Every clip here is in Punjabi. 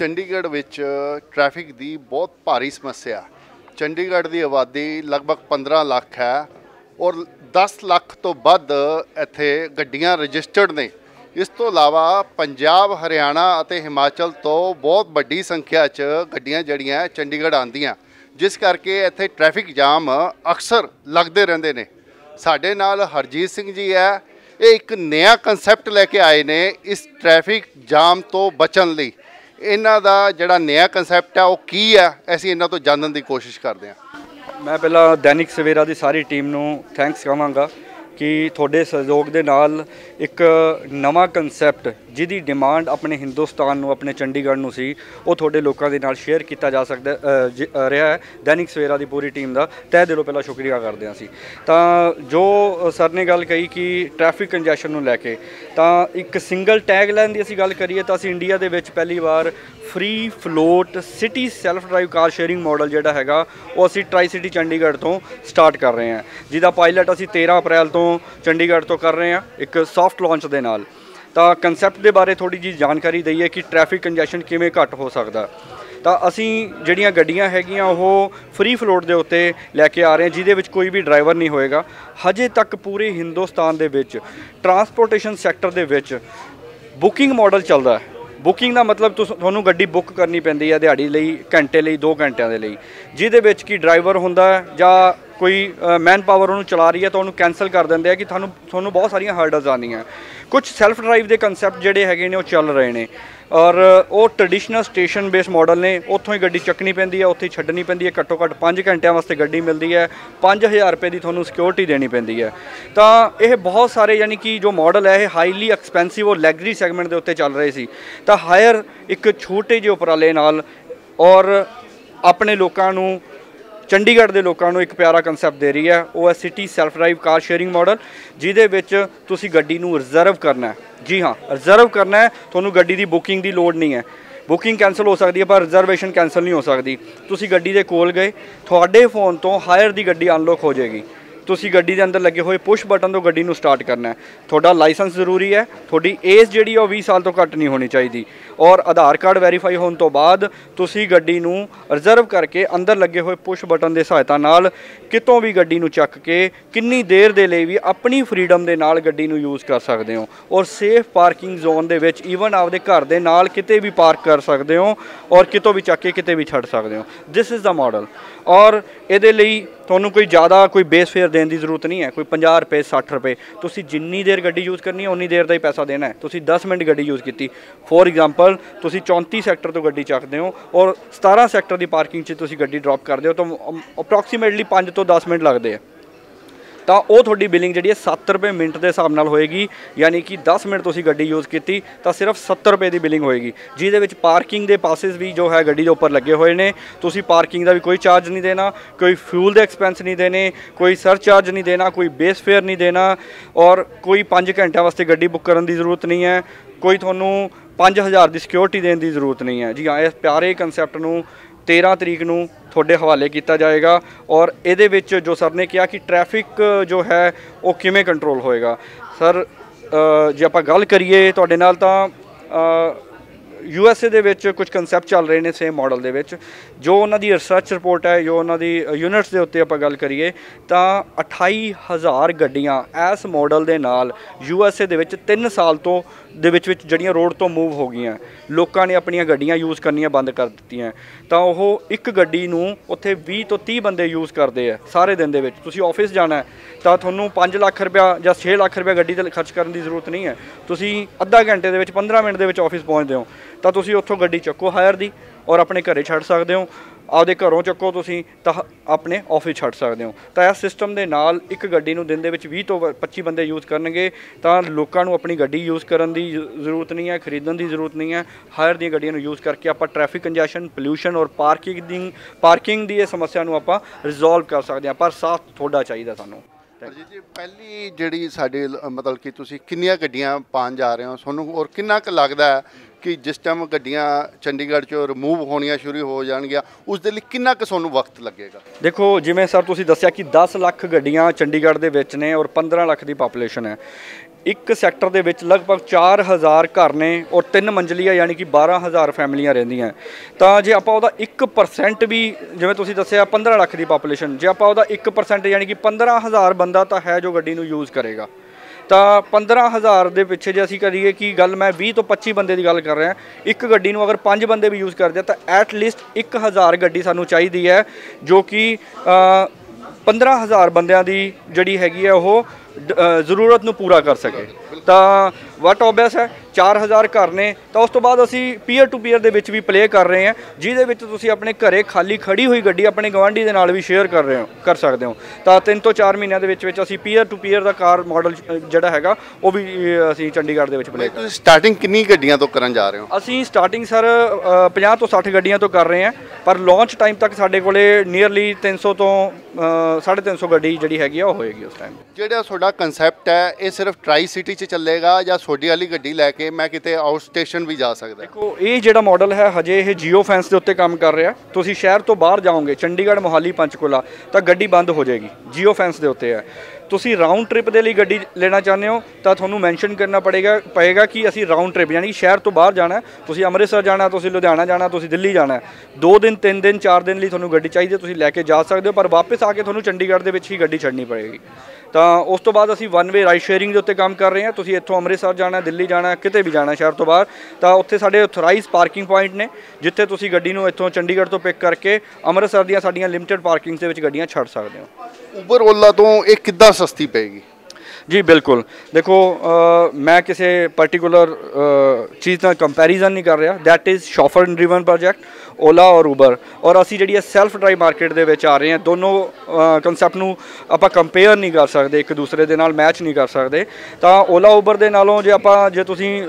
ਚੰਡੀਗੜ੍ਹ ਵਿੱਚ ਟ੍ਰੈਫਿਕ ਦੀ ਬਹੁਤ ਭਾਰੀ ਸਮੱਸਿਆ ਚੰਡੀਗੜ੍ਹ ਦੀ ਆਬਾਦੀ ਲਗਭਗ 15 ਲੱਖ ਹੈ ਔਰ 10 ਲੱਖ ਤੋਂ ਵੱਧ ਇੱਥੇ ਗੱਡੀਆਂ ਰਜਿਸਟਰਡ ਨੇ। ਇਸ ਤੋਂ ਇਲਾਵਾ ਪੰਜਾਬ, ਹਰਿਆਣਾ ਅਤੇ ਹਿਮਾਚਲ ਤੋਂ ਬਹੁਤ ਵੱਡੀ ਸੰਖਿਆ 'ਚ ਗੱਡੀਆਂ ਜਿਹੜੀਆਂ ਚੰਡੀਗੜ੍ਹ ਆਉਂਦੀਆਂ। ਜਿਸ ਕਰਕੇ ਇੱਥੇ ਟ੍ਰੈਫਿਕ ਜਾਮ ਅਕਸਰ ਲੱਗਦੇ ਰਹਿੰਦੇ ਨੇ। ਸਾਡੇ ਨਾਲ ਹਰਜੀਤ ਸਿੰਘ ਜੀ ਹੈ। ਇਹ ਇੱਕ ਨਵਾਂ ਕਨਸੈਪਟ ਲੈ ਕੇ ਆਏ ਨੇ ਇਸ ਟ੍ਰੈਫਿਕ ਜਾਮ ਤੋਂ ਬਚਣ ਲਈ। ਇਹਨਾਂ ਦਾ ਜਿਹੜਾ ਨਿਆ ਕਨਸੈਪਟ ਹੈ ਉਹ ਕੀ ਹੈ ਅਸੀਂ ਇਹਨਾਂ ਤੋਂ ਜਾਣਨ ਦੀ ਕੋਸ਼ਿਸ਼ ਕਰਦੇ ਹਾਂ। ਮੈਂ ਪਹਿਲਾਂ ਦੈਨਿਕ ਸਵੇਰਾ ਦੀ ਸਾਰੀ ਟੀਮ ਨੂੰ ਥੈਂਕਸ ਕਹਾਂਗਾ। ਕਿ ਤੁਹਾਡੇ ਸਹਿਯੋਗ ਦੇ ਨਾਲ ਇੱਕ ਨਵਾਂ ਕਨਸੈਪਟ ਜਿਹਦੀ ਡਿਮਾਂਡ ਆਪਣੇ ਹਿੰਦੁਸਤਾਨ ਨੂੰ, ਆਪਣੇ ਚੰਡੀਗੜ੍ਹ ਨੂੰ ਸੀ, ਉਹ ਤੁਹਾਡੇ ਲੋਕਾਂ ਦੇ ਨਾਲ ਸ਼ੇਅਰ ਕੀਤਾ ਜਾ ਸਕਦਾ ਜ- ਰਿਹਾ ਹੈ। ਦੈਨਿਕ ਸਵੇਰਾ ਦੀ ਪੂਰੀ ਟੀਮ ਦਾ। ਤਹਿ ਦਿਲੋਂ ਪਹਿਲਾਂ ਸ਼ੁਕਰੀਆ ਕਰਦੇ ਹਾਂ ਅਸੀਂ। ਤਾਂ ਜੋ ਸਰ ਨੇ ਗੱਲ ਕਹੀ ਕਿ ਟ੍ਰੈਫਿਕ ਕੰਜੈਸ਼ਨ ਨੂੰ ਲੈ ਕੇ, ਤਾਂ ਇੱਕ ਸਿੰਗਲ ਟੈਗ ਲਾਈਨ ਦੀ ਅਸੀਂ ਗੱਲ ਕਰੀਏ ਤਾਂ ਅਸੀਂ ਇੰਡੀਆ ਦੇ ਵਿੱਚ ਪਹਿਲੀ ਵਾਰ free float city self drive car sharing model ਜਿਹੜਾ ਹੈਗਾ, ਉਹ ਅਸੀਂ ਟਰਾਈ ਸਿਟੀ ਚੰਡੀਗੜ੍ਹ ਤੋਂ ਸਟਾਰਟ ਕਰ ਰਹੇ ਹਾਂ। ਜਿਹਦਾ ਪਾਇਲਟ ਅਸੀਂ 13 ਅਪ੍ਰੈਲ ਤੋਂ ਚੰਡੀਗੜ੍ਹ ਤੋਂ ਕਰ ਰਹੇ ਹਾਂ ਇੱਕ ਸੌਫਟ ਲਾਂਚ ਦੇ ਨਾਲ। ਤਾਂ ਕਨਸੈਪਟ ਦੇ ਬਾਰੇ ਥੋੜੀ ਜੀ ਜਾਣਕਾਰੀ ਦਈਏ ਕਿ ਟ੍ਰੈਫਿਕ ਕੰਜੈਸ਼ਨ ਕਿਵੇਂ ਘੱਟ ਹੋ ਸਕਦਾ। ਤਾਂ ਅਸੀਂ ਜਿਹੜੀਆਂ ਗੱਡੀਆਂ ਹੈਗੀਆਂ, ਉਹ ਫ੍ਰੀ ਫਲੋਟ ਦੇ ਉੱਤੇ ਲੈ ਕੇ ਆ ਰਹੇ ਹਾਂ, ਜਿਹਦੇ ਵਿੱਚ ਕੋਈ ਵੀ ਡਰਾਈਵਰ ਨਹੀਂ ਹੋਏਗਾ। ਹਜੇ ਤੱਕ ਪੂਰੇ ਹਿੰਦੁਸਤਾਨ ਦੇ ਵਿੱਚ ਟਰਾਂਸਪੋਰਟੇਸ਼ਨ ਸੈਕਟਰ ਦੇ ਵਿੱਚ ਬੁਕਿੰਗ ਮਾਡਲ ਚੱਲਦਾ ਹੈ। ਬੁਕਿੰਗ ਦਾ ਮਤਲਬ ਤੁਹਾਨੂੰ ਗੱਡੀ ਬੁੱਕ ਕਰਨੀ ਪੈਂਦੀ ਹੈ ਦਿਹਾੜੀ ਲਈ, ਘੰਟੇ ਲਈ 2 ਘੰਟਿਆਂ ਦੇ ਲਈ। ਜਿਹਦੇ ਵਿੱਚ ਕੀ ਡਰਾਈਵਰ ਹੁੰਦਾ ਜਾਂ ਕੋਈ ਮੈਨ ਪਾਵਰ ਉਹਨੂੰ ਚਲਾ ਰਹੀ ਹੈ ਤਾਂ ਉਹਨੂੰ ਕੈਨਸਲ ਕਰ ਦਿੰਦੇ ਆ ਕਿ ਤੁਹਾਨੂੰ ਤੁਹਾਨੂੰ ਬਹੁਤ ਸਾਰੀਆਂ ਹਰਡਲਸ ਆਉਂਦੀਆਂ। ਕੁਝ ਸੈਲਫ ਡਰਾਈਵ ਦੇ ਕਨਸੈਪਟ ਜਿਹੜੇ ਹੈਗੇ ਨੇ ਉਹ ਚੱਲ ਰਹੇ ਨੇ। ਔਰ ਉਹ ਟ੍ਰੈਡੀਸ਼ਨਲ ਸਟੇਸ਼ਨ ਬੇਸ ਮਾਡਲ ਨੇ, ਉੱਥੋਂ ਹੀ ਗੱਡੀ ਚੱਕਣੀ ਪੈਂਦੀ ਹੈ, ਉੱਥੇ ਹੀ ਛੱਡਣੀ ਪੈਂਦੀ ਹੈ ਘੱਟੋ ਘੱਟ 5 ਘੰਟਿਆਂ ਵਾਸਤੇ ਗੱਡੀ ਮਿਲਦੀ ਹੈ 5000 ਰੁਪਏ ਦੀ ਤੁਹਾਨੂੰ ਸਿਕਿਉਰਿਟੀ ਦੇਣੀ ਪੈਂਦੀ ਹੈ। ਤਾਂ ਇਹ ਬਹੁਤ ਸਾਰੇ ਯਾਨੀ ਕਿ ਜੋ ਮਾਡਲ ਹੈ, ਇਹ ਹਾਈਲੀ ਐਕਸਪੈਂਸਿਵ ਔਰ ਲੈਗਰੀ ਸੈਗਮੈਂਟ ਦੇ ਉੱਤੇ ਚੱਲ ਰਹੇ ਸੀ। ਤਾਂ ਹਾਇਰ ਇੱਕ ਛੋਟੇ ਜਿਹੇ ਉਪਰਾਲੇ ਨਾਲ ਔਰ ਆਪਣੇ ਲੋਕਾਂ ਨੂੰ ਚੰਡੀਗੜ੍ਹ ਦੇ ਲੋਕਾਂ ਨੂੰ ਇੱਕ ਪਿਆਰਾ ਕਨਸੈਪਟ ਦੇ ਰਹੀ ਹੈ, ਉਹ ਹੈ city self drive car sharing model ਜਿਹਦੇ ਵਿੱਚ ਤੁਸੀਂ ਗੱਡੀ ਨੂੰ ਰਿਜ਼ਰਵ ਕਰਨਾ ਹੈ। ਜੀ ਹਾਂ ਰਿਜ਼ਰਵ ਕਰਨਾ ਹੈ, ਤੁਹਾਨੂੰ ਗੱਡੀ ਦੀ ਬੁਕਿੰਗ ਦੀ ਲੋੜ ਨਹੀਂ ਹੈ। ਬੁਕਿੰਗ ਕੈਨਸਲ ਹੋ ਸਕਦੀ ਹੈ, ਪਰ ਰਿਜ਼ਰਵੇਸ਼ਨ ਕੈਨਸਲ ਨਹੀਂ ਹੋ ਸਕਦੀ। ਤੁਸੀਂ ਗੱਡੀ ਦੇ ਕੋਲ ਗਏ, ਤੁਹਾਡੇ ਫੋਨ ਤੋਂ ਹਾਇਰ ਦੀ ਗੱਡੀ ਅਨਲੌਕ ਹੋ ਜਾਏਗੀ। ਤੁਸੀਂ ਗੱਡੀ ਦੇ ਅੰਦਰ ਲੱਗੇ ਹੋਏ ਪੁਸ਼ ਬਟਨ ਤੋਂ ਗੱਡੀ ਨੂੰ ਸਟਾਰਟ ਕਰਨਾ ਹੈ। ਤੁਹਾਡਾ ਲਾਇਸੈਂਸ ਜ਼ਰੂਰੀ ਹੈ, ਤੁਹਾਡੀ ਏਜ ਜਿਹੜੀ ਹੈ ਉਹ 20 ਸਾਲ ਤੋਂ ਘੱਟ ਨਹੀਂ ਹੋਣੀ ਚਾਹੀਦੀ। ਔਰ ਆਧਾਰ ਕਾਰਡ ਵੈਰੀਫਾਈ ਹੋਣ ਤੋਂ ਬਾਅਦ ਤੁਸੀਂ ਗੱਡੀ ਨੂੰ ਰਿਜ਼ਰਵ ਕਰਕੇ ਅੰਦਰ ਲੱਗੇ ਹੋਏ ਪੁਸ਼ ਬਟਨ ਦੇ ਸਹਾਇਤਾ ਨਾਲ ਕਿਤੋਂ ਵੀ ਗੱਡੀ ਨੂੰ ਚੱਕ ਕੇ ਕਿੰਨੀ ਦੇਰ ਦੇ ਲਈ ਵੀ ਆਪਣੀ ਫਰੀडम ਦੇ ਨਾਲ ਗੱਡੀ ਨੂੰ ਯੂਜ਼ ਕਰ ਸਕਦੇ ਹੋ। ਔਰ ਸੇਫ ਪਾਰਕਿੰਗ ਜ਼ੋਨ ਦੇ ਵਿੱਚ ਈਵਨ ਆਪਦੇ ਘਰ ਦੇ ਨਾਲ ਕਿਤੇ ਵੀ ਪਾਰਕ ਕਰ ਸਕਦੇ ਹੋ ਔਰ ਕਿਤੋਂ ਵੀ ਚੱਕ ਕੇ ਕਿਤੇ ਵੀ ਛੱਡ ਸਕਦੇ ਹੋ। ਦਿਸ ਇਜ਼ ਦਾ ਮਾਡਲ ਔਰ ਇਹਦੇ ਲਈ ਤੁਹਾਨੂੰ ਕੋਈ ਜ਼ਿਆਦਾ ਕੋਈ ਬੇਸ ਫੇਅਰ ਦੇਣ ਦੀ ਜ਼ਰੂਰਤ ਨਹੀਂ ਹੈ, ਕੋਈ 50 ਰੁਪਏ 60 ਰੁਪਏ। ਤੁਸੀਂ ਜਿੰਨੀ ਦੇਰ ਗੱਡੀ ਯੂਜ਼ ਕਰਨੀ ਹੈ, ਉਨੀ ਦੇਰ ਦਾ ਹੀ ਪੈਸਾ ਦੇਣਾ ਹੈ। ਤੁਸੀਂ 10 ਮਿੰਟ ਗੱਡੀ ਯੂਜ਼ ਕੀਤੀ। ਫੋਰ ਐਗਜ਼ਾਮਪਲ ਤੁਸੀਂ 34 ਸੈਕਟਰ ਤੋਂ ਗੱਡੀ ਚੱਕਦੇ ਹੋ ਔਰ 17 ਸੈਕਟਰ ਦੀ ਪਾਰਕਿੰਗ 'ਚ ਤੁਸੀਂ ਗੱਡੀ ਡ੍ਰੌਪ ਕਰਦੇ ਹੋ, ਤਾਂ ਅਪਰੋਕਸੀਮੇਟਲੀ 5 ਤੋਂ 10 ਮਿੰਟ ਲੱਗਦੇ ਆ। ਤਾਂ ਉਹ ਤੁਹਾਡੀ ਬਿਲਿੰਗ ਜਿਹੜੀ ਹੈ 7 ਰੁਪਏ ਮਿੰਟ ਦੇ ਹਿਸਾਬ ਨਾਲ ਹੋਏਗੀ, ਯਾਨੀ ਕਿ 10 ਮਿੰਟ ਤੁਸੀਂ ਗੱਡੀ ਯੂਜ਼ ਕੀਤੀ, ਤਾਂ ਸਿਰਫ 70 ਰੁਪਏ ਦੀ ਬਿਲਿੰਗ ਹੋਏਗੀ। ਜਿਹਦੇ ਵਿੱਚ ਪਾਰਕਿੰਗ ਦੇ ਪਾਸਿਸ ਵੀ ਜੋ ਹੈ ਗੱਡੀ ਦੇ ਉੱਪਰ ਲੱਗੇ ਹੋਏ ਨੇ, ਤੁਸੀਂ ਪਾਰਕਿੰਗ ਦਾ ਵੀ ਕੋਈ ਚਾਰਜ ਨਹੀਂ ਦੇਣਾ, ਕੋਈ ਫਿਊਲ ਦੇ ਐਕਸਪੈਂਸ ਨਹੀਂ ਦੇਣੇ, ਕੋਈ ਸਰ ਚਾਰਜ ਨਹੀਂ ਦੇਣਾ, ਕੋਈ ਬੇਸ ਫੇਅਰ ਨਹੀਂ ਦੇਣਾ, ਔਰ ਕੋਈ 5 ਘੰਟਿਆਂ ਵਾਸਤੇ ਗੱਡੀ ਬੁੱਕ ਕਰਨ ਦੀ ਜ਼ਰੂਰਤ ਨਹੀਂ ਹੈ, ਕੋਈ ਤੁਹਾਨੂੰ 5000 ਦੀ ਸਿਕਿਉਰਿਟੀ ਦੇਣ ਦੀ ਜ਼ਰੂਰਤ ਨਹੀਂ ਹੈ। ਜੀ ਹਾਂ ਇਸ ਪਿਆਰੇ ਕਨਸੈਪਟ ਨੂੰ 13 ਤਰੀਕ ਨੂੰ ਤੁਹਾਡੇ ਹਵਾਲੇ ਕੀਤਾ ਜਾਏਗਾ ਔਰ ਇਹਦੇ ਵਿੱਚ ਜੋ ਸਰ ਨੇ ਕਿਹਾ ਕਿ ਟ੍ਰੈਫਿਕ ਜੋ ਹੈ ਉਹ ਕਿਵੇਂ ਕੰਟਰੋਲ ਹੋਏਗਾ। ਸਰ ਜੇ ਆਪਾਂ ਗੱਲ ਕਰੀਏ ਤੁਹਾਡੇ ਨਾਲ ਤਾਂ ਯੂ ਐਸ ਏ ਦੇ ਵਿੱਚ ਕੁਝ ਕਨਸੈਪਟ ਚੱਲ ਰਹੇ ਨੇ ਸੇਮ ਮਾਡਲ ਦੇ ਵਿੱਚ। ਜੋ ਉਹਨਾਂ ਦੀ ਰਿਸਰਚ ਰਿਪੋਰਟ ਹੈ, ਜੋ ਉਹਨਾਂ ਦੀ ਯੂਨਿਟਸ ਦੇ ਉੱਤੇ ਆਪਾਂ ਗੱਲ ਕਰੀਏ, ਤਾਂ 28000 ਗੱਡੀਆਂ ਇਸ ਮਾਡਲ ਦੇ ਨਾਲ ਯੂ ਐਸ ਏ ਦੇ ਵਿੱਚ 3 ਸਾਲ ਤੋਂ ਦੇ ਵਿੱਚ ਵਿੱਚ ਜਿਹੜੀਆਂ ਰੋਡ ਤੋਂ ਮੂਵ ਹੋ ਗਈਆਂ, ਲੋਕਾਂ ਨੇ ਆਪਣੀਆਂ ਗੱਡੀਆਂ ਯੂਜ਼ ਕਰਨੀਆਂ ਬੰਦ ਕਰ ਦਿੱਤੀਆਂ। ਤਾਂ ਉਹ ਇੱਕ ਗੱਡੀ ਨੂੰ ਉੱਥੇ 20 ਤੋਂ 30 ਬੰਦੇ ਯੂਜ਼ ਕਰਦੇ ਆ, ਸਾਰੇ ਦਿਨ ਦੇ ਵਿੱਚ। ਤੁਸੀਂ ਆਫਿਸ ਜਾਣਾ ਤਾਂ ਤੁਹਾਨੂੰ 5 ਲੱਖ ਰੁਪਇਆ ਜਾਂ 6 ਲੱਖ ਰੁਪਇਆ ਗੱਡੀ ਤੇ ਖਰਚ ਕਰਨ ਦੀ ਜ਼ਰੂਰਤ ਨਹੀਂ ਹੈ। ਤੁਸੀਂ ਅੱਧਾ ਘੰਟੇ ਦੇ ਵਿੱਚ 15 ਮਿੰਟ ਦੇ ਵਿੱਚ ਆਫਿਸ ਪਹੁੰਚਦੇ ਹੋ। ਤਾਂ ਤੁਸੀਂ ਉੱਥੋਂ ਗੱਡੀ ਚੱਕੋ ਹਾਇਰ ਦੀ ਔਰ ਆਪਣੇ ਘਰੇ ਛੱਡ ਸਕਦੇ ਹੋ। ਆਪਦੇ ਘਰੋਂ ਚੱਕੋ, ਤੁਸੀਂ ਤਾਂ ਆਪਣੇ ਆਫਿਸ ਛੱਡ ਸਕਦੇ ਹੋ। ਤਾਂ ਇਸ ਸਿਸਟਮ ਦੇ ਨਾਲ ਇੱਕ ਗੱਡੀ ਨੂੰ ਦਿਨ ਦੇ ਵਿੱਚ 20 ਤੋਂ 25 ਬੰਦੇ ਯੂਜ਼ ਕਰਨਗੇ। ਤਾਂ ਲੋਕਾਂ ਨੂੰ ਆਪਣੀ ਗੱਡੀ ਯੂਜ਼ ਕਰਨ ਦੀ ਜ਼ਰੂਰਤ ਨਹੀਂ ਹੈ, ਖਰੀਦਣ ਦੀ ਜ਼ਰੂਰਤ ਨਹੀਂ ਹੈ। ਹਾਇਰ ਦੀਆਂ ਗੱਡੀਆਂ ਨੂੰ ਯੂਜ਼ ਕਰਕੇ ਆਪਾਂ ਟ੍ਰੈਫਿਕ ਕੰਜੈਸ਼ਨ ਪੋਲਿਊਸ਼ਨ ਔਰ ਪਾਰਕਿੰਗ ਦੀ ਪਾਰਕਿੰਗ ਦੀ ਇਹ ਸਮੱਸਿਆ ਨੂੰ ਆਪਾਂ ਰਿਜ਼ੋਲਵ ਕਰ ਸਕਦੇ ਹਾਂ। ਪਰ ਸਾਥ ਤੁਹਾਡਾ ਚਾਹੀਦਾ ਸਾਨੂੰ। ਜੀ ਜੀ ਪਹਿਲੀ ਜਿਹੜੀ ਸਾਡੇ ਮਤਲਬ ਕਿ ਤੁਸੀਂ ਕਿੰਨੀਆਂ ਗੱਡੀਆਂ ਪਾਉਣ ਜਾ ਰਹੇ ਹੋ ਤੁਹਾਨੂੰ ਔਰ ਕਿੰਨਾ ਕੁ ਲੱਗਦਾ ਹੈ ਕਿ ਜਿਸ ਟਾਈਮ ਗੱਡੀਆਂ ਚੰਡੀਗੜ੍ਹ ਚੋਂ ਰਿਮੂਵ ਹੋਣੀਆਂ ਸ਼ੁਰੂ ਹੋ ਜਾਣਗੀਆਂ ਉਸ ਦੇ ਲਈ ਕਿੰਨਾ ਕੁ ਤੁਹਾਨੂੰ ਵਕਤ ਲੱਗੇਗਾ? ਦੇਖੋ ਜਿਵੇਂ ਸਰ ਤੁਸੀਂ ਦੱਸਿਆ ਕਿ 10 ਲੱਖ ਗੱਡੀਆਂ ਚੰਡੀਗੜ੍ਹ ਦੇ ਵਿੱਚ ਨੇ ਔਰ 15 ਲੱਖ ਦੀ ਪਾਪੂਲੇਸ਼ਨ ਹੈ। ਇੱਕ ਸੈਕਟਰ ਦੇ ਵਿੱਚ ਲਗਭਗ 4000 ਘਰ ਨੇ ਔਰ ਤਿੰਨ ਮੰਜ਼ਲੀਆਂ ਯਾਨੀ ਕਿ 12000 ਫੈਮਲੀਆਂ ਰਹਿੰਦੀਆਂ। ਤਾਂ ਜੇ ਆਪਾਂ ਉਹਦਾ 1% ਵੀ ਜਿਵੇਂ ਤੁਸੀਂ ਦੱਸਿਆ 15 ਲੱਖ ਦੀ ਪਾਪੂਲੇਸ਼ਨ ਜੇ ਆਪਾਂ ਉਹਦਾ 1% ਯਾਨੀ ਕਿ 15000 ਬੰਦਾ ਤਾਂ ਹੈ ਜੋ ਗੱਡੀ ਨੂੰ ਯੂਜ਼ ਕਰੇਗਾ। ਤਾਂ 15000 ਦੇ ਪਿੱਛੇ ਜੇ ਅਸੀਂ ਕਰੀਏ ਕਿ ਗੱਲ ਮੈਂ 20 ਤੋਂ 25 ਬੰਦੇ ਦੀ ਗੱਲ ਕਰ ਰਿਹਾ ਇੱਕ ਗੱਡੀ ਨੂੰ ਅਗਰ 5 ਬੰਦੇ ਵੀ ਯੂਜ਼ ਕਰਦੇ ਤਾਂ ਐਟ ਲੀਸਟ 1000 ਗੱਡੀ ਸਾਨੂੰ ਚਾਹੀਦੀ ਹੈ ਜੋ ਕਿ ਅ, 15000 ਬੰਦਿਆਂ ਦੀ ਜਿਹੜੀ ਹੈਗੀ ਹੈ ਉਹ ਜ਼ਰੂਰਤ ਨੂੰ ਪੂਰਾ ਕਰ ਸਕੇ। ਤਾਂ ਵਾਟ ਆਬਵੀਅਸ ਹੈ? 4000 ਘਰ ਨੇ। ਤਾਂ ਉਸ ਤੋਂ ਬਾਅਦ ਅਸੀਂ ਪੀਅਰ ਟੂ ਪੀਅਰ ਦੇ ਵਿੱਚ ਵੀ ਪਲੇ ਕਰ ਰਹੇ ਹਾਂ ਜਿਹਦੇ ਵਿੱਚ ਤੁਸੀਂ ਆਪਣੇ ਘਰੇ ਖਾਲੀ ਖੜੀ ਹੋਈ ਗੱਡੀ ਆਪਣੇ ਗਵਾਂਢੀ ਦੇ ਨਾਲ ਵੀ ਸ਼ੇਅਰ ਕਰ ਰਹੇ ਹੋ ਕਰ ਸਕਦੇ ਹੋ। ਤਾਂ 3 ਤੋਂ 4 ਮਹੀਨਿਆਂ ਦੇ ਵਿੱਚ ਵਿੱਚ ਅਸੀਂ ਪੀਅਰ ਟੂ ਪੀਅਰ ਦਾ ਕਾਰ ਮਾਡਲ ਜਿਹੜਾ ਹੈਗਾ ਉਹ ਵੀ ਅਸੀਂ ਚੰਡੀਗੜ੍ਹ ਦੇ ਵਿੱਚ ਪਲੇ ਤੁਸੀਂ ਸਟਾਰਟਿੰਗ ਕਿੰਨੀ ਗੱਡੀਆਂ ਤੋਂ ਕਰਨ ਜਾ ਰਹੇ ਹੋ? ਅਸੀਂ ਸਟਾਰਟਿੰਗ ਸਰ 50 ਤੋਂ 60 ਗੱਡੀਆਂ ਤੋਂ ਕਰ ਰਹੇ ਹਾਂ। ਪਰ ਲਾਂਚ ਟਾਈਮ ਤੱਕ ਸਾਡੇ ਕੋਲੇ ਨੀਅਰਲੀ 300 ਤੋਂ ਅ, 350 ਗੱਡੀ ਜਿਹੜੀ ਹੈਗੀ ਆ ਉਹ ਹੋਏਗੀ ਉਸ ਟਾਈਮ ਜਿਹੜਾ ਤੁਹਾਡਾ ਕਨਸੈਪਟ ਹੈ ਇਹ ਸਿਰਫ ਟਰਾਈ ਸਿਟੀ 'ਚ ਚੱਲੇਗਾ ਜਾਂ ਤੁਹਾਡੀ ਵਾਲੀ ਗੱਡੀ ਲੈ ਕੇ ਮੈਂ ਕਿਤੇ ਆਊਟ ਸਟੇਸ਼ਨ ਵੀ ਜਾ ਸਕਦਾ। ਦੇਖੋ, ਇਹ ਜਿਹੜਾ ਮਾਡਲ ਹੈ, ਹਜੇ ਇਹ ਜੀਓ ਫੈਂਸ ਦੇ ਉੱਤੇ ਕੰਮ ਕਰ ਰਿਹਾ। ਤੁਸੀਂ ਸ਼ਹਿਰ ਤੋਂ ਬਾਹਰ ਜਾਓਗੇ, ਚੰਡੀਗੜ੍ਹ, ਮੋਹਾਲੀ, ਪੰਚਕੂਲਾ, ਤਾਂ ਗੱਡੀ ਬੰਦ ਹੋ ਜਾਏਗੀ ਜੀਓ ਫੈਂਸ ਦੇ ਉੱਤੇ ਹੈ। ਤੁਸੀਂ ਰਾਉਂਡ ਟ੍ਰਿਪ ਦੇ ਲਈ ਗੱਡੀ ਲੈਣਾ ਚਾਹੁੰਦੇ ਹੋ, ਤਾਂ ਤੁਹਾਨੂੰ ਮੈਂਸ਼ਨ ਕਰਨਾ ਪੜੇਗਾ, ਪਏਗਾ ਕਿ ਅਸੀਂ ਰਾਉਂਡ ਟ੍ਰਿਪ ਯਾਨੀ ਸ਼ਹਿਰ ਤੋਂ ਬਾਹਰ ਜਾਣਾ ਤੁਸੀਂ ਅੰਮ੍ਰਿਤਸਰ ਜਾਣਾ, ਤੁਸੀਂ ਲੁਧਿਆਣਾ ਜਾਣਾ, ਤੁਸੀਂ ਦਿੱਲੀ ਜਾਣਾ ਦੋ ਦਿਨ, ਤਿੰਨ ਦਿਨ, ਚਾਰ ਦਿਨ ਲਈ ਤੁਹਾਨੂੰ ਗੱਡੀ ਚਾਹੀਦੀ ਹੈ, ਤੁਸੀਂ ਲੈ ਕੇ ਜਾ ਸਕਦੇ ਹੋ, ਪਰ ਵਾਪਸ ਆ ਕੇ ਤੁਹਾਨੂੰ ਚੰਡੀਗੜ੍ਹ ਦੇ ਵਿੱਚ ਹੀ ਗੱਡੀ ਛੱਡਣੀ ਪਏਗੀ। ਤਾਂ ਉਸ ਤੋਂ ਬਾਅਦ ਅਸੀਂ ਵਨ ਵੇ ਰਾਈਡ ਸ਼ੇਅਰਿੰਗ ਦੇ ਉੱਤੇ ਕੰਮ ਕਰ ਰਹੇ ਹਾਂ। ਤੁਸੀਂ ਇੱਥੋਂ ਅੰਮ੍ਰਿਤਸਰ ਜਾਣਾ, ਦਿੱਲੀ ਜਾਣਾ, ਕਿਤੇ ਵੀ ਜਾਣਾ ਸ਼ਹਿਰ ਤੋਂ ਬਾਹਰ, ਤਾਂ ਉੱਥੇ ਸਾਡੇ ਅਥੋਰਾਈਜ਼ ਪਾਰਕਿੰਗ ਪੁਆਇੰਟ ਨੇ, ਜਿੱਥੇ ਤੁਸੀਂ ਗੱਡੀ ਨੂੰ ਇੱਥੋਂ ਚੰਡੀਗੜ੍ਹ ਤੋਂ ਪਿਕ ਕਰਕੇ ਅੰਮ੍ਰਿਤਸਰ ਦੀਆਂ ਸਾਡੀਆਂ ਲਿਮਟਿਡ ਪਾਰਕਿੰਗਸ ਦੇ ਵਿੱਚ ਗੱਡੀਆਂ ਛੱਡ ਸਕਦੇ ਹੋ। ਉਬਰ ਓਲਾ ਤੋਂ ਇਹ ਕਿੱਦਾਂ ਸਸਤੀ ਪਏਗੀ? ਜੀ, ਬਿਲਕੁਲ। ਦੇਖੋ ਮੈਂ ਕਿਸੇ ਪਾਰਟਿਕੂਲਰ ਚੀਜ਼ ਨਾਲ ਕੰਪੈਰੀਜ਼ਨ ਨਹੀਂ ਕਰ ਰਿਹਾ। That is chauffeur driven project Ola ਔਰ ਉਬਰ ਔਰ ਅਸੀਂ ਜਿਹੜੀ ਹੈ ਸੈਲਫ ਡਰਾਈਵ ਮਾਰਕੀਟ ਦੇ ਵਿੱਚ ਆ ਰਹੇ ਹਾਂ, ਦੋਨੋਂ ਕਨਸੈਪਟ ਨੂੰ ਆਪਾਂ ਕੰਪੇਅਰ ਨਹੀਂ ਕਰ ਸਕਦੇ, ਇੱਕ ਦੂਸਰੇ ਦੇ ਨਾਲ ਮੈਚ ਨਹੀਂ ਕਰ ਸਕਦੇ। ਤਾਂ ਓਲਾ ਉਬਰ ਦੇ ਨਾਲੋਂ ਜੇ ਆਪਾਂ, ਜੇ ਤੁਸੀਂ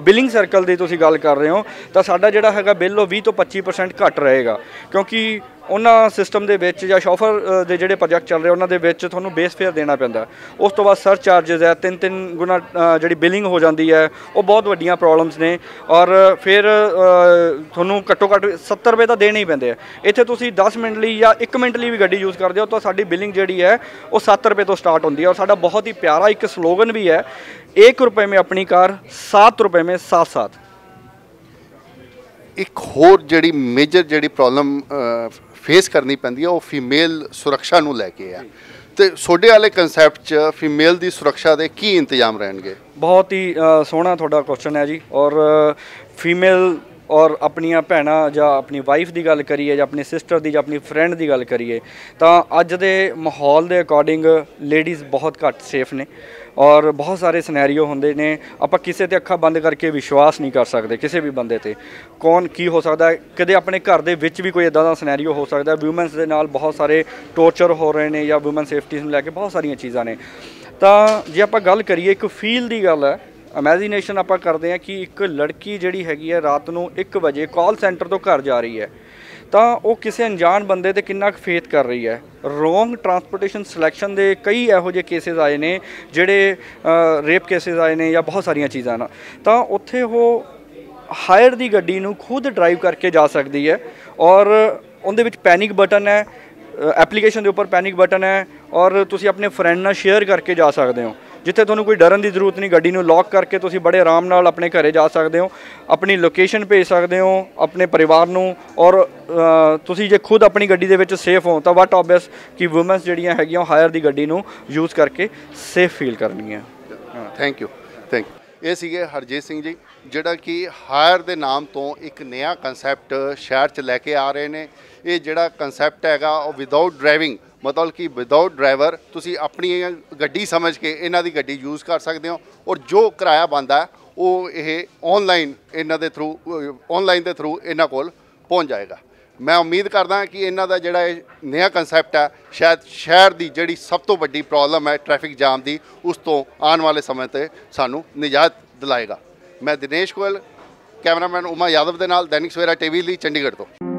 ਬਿਲਿੰਗ ਸਰਕਲ ਦੀ ਤੁਸੀਂ ਗੱਲ ਕਰ ਰਹੇ ਹੋ, ਤਾਂ ਸਾਡਾ ਜਿਹੜਾ ਹੈਗਾ ਬਿੱਲ ਉਹ 20 ਤੋਂ 25% ਘੱਟ ਰਹੇਗਾ। ਕਿਉਂਕਿ ਉਹਨਾਂ ਸਿਸਟਮ ਦੇ ਵਿੱਚ ਜਾਂ ਸ਼ੋਫਰ ਦੇ ਜਿਹੜੇ ਪ੍ਰੋਜੈਕਟ ਚੱਲ ਰਹੇ, ਉਹਨਾਂ ਦੇ ਵਿੱਚ ਤੁਹਾਨੂੰ ਬੇਸ ਫੇਅਰ ਦੇਣਾ ਪੈਂਦਾ ਉਸ ਤੋਂ ਬਾਅਦ ਸਰ ਚਾਰजेस ਹੈ, ਤਿੰਨ ਤਿੰਨ ਗੁਣਾ ਜਿਹੜੀ ਬਿਲਿੰਗ ਹੋ ਜਾਂਦੀ ਹੈ, ਉਹ ਬਹੁਤ ਵੱਡੀਆਂ ਪ੍ਰੋਬਲਮਸ ਨੇ। ਔਰ ਫਿਰ ਤੁਹਾਨੂੰ ਘੱਟੋ ਘੱਟ 70 ਰੁਪਏ ਤਾਂ ਦੇਣੇ ਹੀ ਪੈਂਦੇ ਆ। ਇੱਥੇ ਤੁਸੀਂ 10 ਮਿੰਟ ਲਈ ਜਾਂ 1 ਮਿੰਟ ਲਈ ਵੀ ਗੱਡੀ ਯੂਜ਼ ਕਰਦੇ ਹੋ, ਤਾਂ ਸਾਡੀ ਬਿਲਿੰਗ ਜਿਹੜੀ ਹੈ, ਉਹ 7 ਰੁਪਏ ਤੋਂ ਸਟਾਰਟ ਹੁੰਦੀ ਹੈ। ਔਰ ਸਾਡਾ ਬਹੁਤ ਹੀ ਪਿਆਰਾ ਇੱਕ ਸਲੋਗਨ ਵੀ ਹੈ 1 ਰੁਪਏ ਮੇ ਆਪਣੀ ਕਾਰ 7 ਰੁਪਏ ਮੇ ਸਾਥ ਸਾਥ। ਇੱਕ ਹੋਰ ਜਿਹੜੀ ਮੇਜਰ ਜਿਹੜੀ ਪ੍ਰੋਬਲਮ ਫੇਸ ਕਰਨੀ ਪੈਂਦੀ ਹੈ ਉਹ ਫੀਮੇਲ ਸੁਰੱਖਿਆ ਨੂੰ ਲੈ ਕੇ ਆ। ਤੇ ਤੁਹਾਡੇ ਵਾਲੇ ਕਨਸੈਪਟ 'ਚ ਫੀਮੇਲ ਦੀ ਸੁਰੱਖਿਆ ਦੇ ਕੀ ਇੰਤਜ਼ਾਮ ਰਹਿਣਗੇ? ਬਹੁਤ ਹੀ ਸੋਹਣਾ ਤੁਹਾਡਾ ਕੁਐਸਚਨ ਹੈ ਜੀ। ਔਰ ਫੀਮੇਲ ਔਰ ਆਪਣੀਆਂ ਭੈਣਾਂ ਜਾਂ ਆਪਣੀ ਵਾਈਫ ਦੀ ਗੱਲ ਕਰੀਏ ਜਾਂ ਆਪਣੀ ਸਿਸਟਰ ਦੀ ਜਾਂ ਆਪਣੀ ਫਰੈਂਡ ਦੀ ਗੱਲ ਕਰੀਏ, ਤਾਂ ਅੱਜ ਦੇ ਮਾਹੌਲ ਦੇ ਅਕੋਰਡਿੰਗ ਲੇਡੀਜ਼ ਬਹੁਤ ਘੱਟ ਸੇਫ ਨੇ ਔਰ ਬਹੁਤ ਸਾਰੇ ਸਿਨੈਰੀਓ ਹੁੰਦੇ ਨੇ। ਆਪਾਂ ਕਿਸੇ ਤੇ ਅੱਖਾਂ ਬੰਦ ਕਰਕੇ ਵਿਸ਼ਵਾਸ ਨਹੀਂ ਕਰ ਸਕਦੇ ਕਿਸੇ ਵੀ ਬੰਦੇ ਤੇ। ਕੌਣ ਕੀ ਹੋ ਸਕਦਾ ਹੈ? ਕਦੇ ਆਪਣੇ ਘਰ ਦੇ ਵਿੱਚ ਵੀ ਕੋਈ ਇਦਾਂ ਦਾ ਸਿਨੈਰੀਓ ਹੋ ਸਕਦਾ ਹੈ? ਵਿਊਮਨਸ ਦੇ ਨਾਲ ਬਹੁਤ ਸਾਰੇ ਟੌਰਚਰ ਹੋ ਰਹੇ ਨੇ ਜਾਂ ਔਮਨ ਸੇਫਟੀ ਨੂੰ ਲੈ ਕੇ ਬਹੁਤ ਸਾਰੀਆਂ ਚੀਜ਼ਾਂ ਨੇ। ਤਾਂ ਜੇ ਆਪਾਂ ਗੱਲ ਕਰੀਏ ਇੱਕ ਫੀਲ ਦੀ ਗੱਲ ਹੈ ਇਮੇਜਿਨੇਸ਼ਨ ਆਪਾਂ ਕਰਦੇ ਹਾਂ ਕਿ ਇੱਕ ਲੜਕੀ ਜਿਹੜੀ ਹੈਗੀ ਹੈ ਰਾਤ ਨੂੰ 1 ਵਜੇ ਕਾਲ ਸੈਂਟਰ ਤੋਂ ਘਰ ਜਾ ਰਹੀ ਹੈ। ਤਾਂ ਉਹ ਕਿਸੇ ਅਣਜਾਣ ਬੰਦੇ ਤੇ ਕਿੰਨਾ ਕੁ ਫੇਥ ਕਰ ਰਹੀ ਹੈ। ਰੋਂਗ ਟਰਾਂਸਪੋਰਟੇਸ਼ਨ ਸਿਲੈਕਸ਼ਨ ਦੇ ਕਈ ਇਹੋ ਜਿਹੇ ਕੇਸਿਸ ਆਏ ਨੇ, ਜਿਹੜੇ ਰੇਪ ਕੇਸਿਸ ਆਏ ਨੇ ਜਾਂ ਬਹੁਤ ਸਾਰੀਆਂ ਚੀਜ਼ਾਂ ਨਾ। ਤਾਂ ਉੱਥੇ ਉਹ ਹਾਇਰ ਦੀ ਗੱਡੀ ਨੂੰ ਖੁਦ ਡਰਾਈਵ ਕਰਕੇ ਜਾ ਸਕਦੀ ਹੈ ਔਰ ਉਹਦੇ ਵਿੱਚ ਪੈਨਿਕ ਬਟਨ ਹੈ ਐਪਲੀਕੇਸ਼ਨ ਦੇ ਉੱਪਰ ਪੈਨਿਕ ਬਟਨ ਹੈ ਔਰ ਤੁਸੀਂ ਆਪਣੇ ਫਰੈਂਡ ਨਾਲ ਸ਼ੇਅਰ ਕਰਕੇ ਜਾ ਸਕਦੇ ਹੋ। ਜਿੱਥੇ ਤੁਹਾਨੂੰ ਕੋਈ ਡਰਨ ਦੀ ਜ਼ਰੂਰਤ ਨਹੀਂ, ਗੱਡੀ ਨੂੰ ਲੌਕ ਕਰਕੇ ਤੁਸੀਂ ਬੜੇ ਆਰਾਮ ਨਾਲ ਆਪਣੇ ਘਰੇ ਜਾ ਸਕਦੇ ਹੋ, ਆਪਣੀ ਲੋਕੇਸ਼ਨ ਭੇਜ ਸਕਦੇ ਹੋ, ਆਪਣੇ ਪਰਿਵਾਰ ਨੂੰ ਔਰ ਤੁਸੀਂ ਜੇ ਖੁਦ ਆਪਣੀ ਗੱਡੀ ਦੇ ਵਿੱਚ ਸੇਫ ਹੋ ਤਾਂ ਵਾਟ ਆਬਵੀਅਸ ਕਿ ਔਮਨਸ ਜਿਹੜੀਆਂ ਹੈਗੀਆਂ ਉਹ ਹਾਇਰ ਦੀ ਗੱਡੀ ਨੂੰ ਯੂਜ਼ ਕਰਕੇ ਸੇਫ ਫੀਲ ਕਰਨਗੀਆਂ। ਥੈਂਕ ਯੂ ਥੈਂਕ ਯੂ ਇਹ ਸੀਗੇ ਹਰਜੀਤ ਸਿੰਘ ਜੀ। ਜਿਹੜਾ ਕਿ ਹਾਇਰ ਦੇ ਨਾਮ ਤੋਂ ਇੱਕ ਨਵਾਂ ਕਨਸੈਪਟ ਸ਼ਹਿਰ 'ਚ ਲੈ ਕੇ ਆ ਰਹੇ ਨੇ। ਇਹ ਜਿਹੜਾ ਕਨਸੈਪਟ ਹੈਗਾ, ਉਹ ਵਿਦਆਊਟ ਡਰਾਈਵਿੰਗ ਮਤਲਬ ਕਿ ਵਿਦਆਊਟ ਡਰਾਈਵਰ ਤੁਸੀਂ ਆਪਣੀ ਗੱਡੀ ਸਮਝ ਕੇ ਇਹਨਾਂ ਦੀ ਗੱਡੀ ਯੂਜ਼ ਕਰ ਸਕਦੇ ਹੋ ਔਰ ਜੋ ਕਿਰਾਇਆ ਬੰਦਾ ਉਹ ਇਹ ਆਨਲਾਈਨ ਇਹਨਾਂ ਦੇ ਥਰੂ ਆਨਲਾਈਨ ਦੇ ਥਰੂ ਇਹਨਾਂ ਕੋਲ ਪਹੁੰਚ ਜਾਏਗਾ। ਮੈਂ ਉਮੀਦ ਕਰਦਾ ਕਿ ਇਹਨਾਂ ਦਾ ਜਿਹੜਾ ਇਹ ਨਵਾਂ ਕਨਸੈਪਟ ਹੈ, ਸ਼ਾਇਦ ਸ਼ਹਿਰ ਦੀ ਜਿਹੜੀ ਸਭ ਤੋਂ ਵੱਡੀ ਪ੍ਰੋਬਲਮ ਹੈ ਟ੍ਰੈਫਿਕ ਜਾਮ ਦੀ, ਉਸ ਤੋਂ ਆਉਣ ਵਾਲੇ ਸਮੇਂ ਤੇ ਸਾਨੂੰ ਨਿਜਾਤ ਦਿਲਾਏਗਾ। ਮੈਂ ਦਿਨੇਸ਼ ਗੋਇਲ ਕੈਮਰਾਮੈਨ ਉਮਾ ਯਾਦਵ ਦੇ ਨਾਲ ਦੈਨਿਕ ਸਵੇਰਾ ਟੀਵੀ ਲਈ ਚੰਡੀਗੜ੍ਹ ਤੋਂ।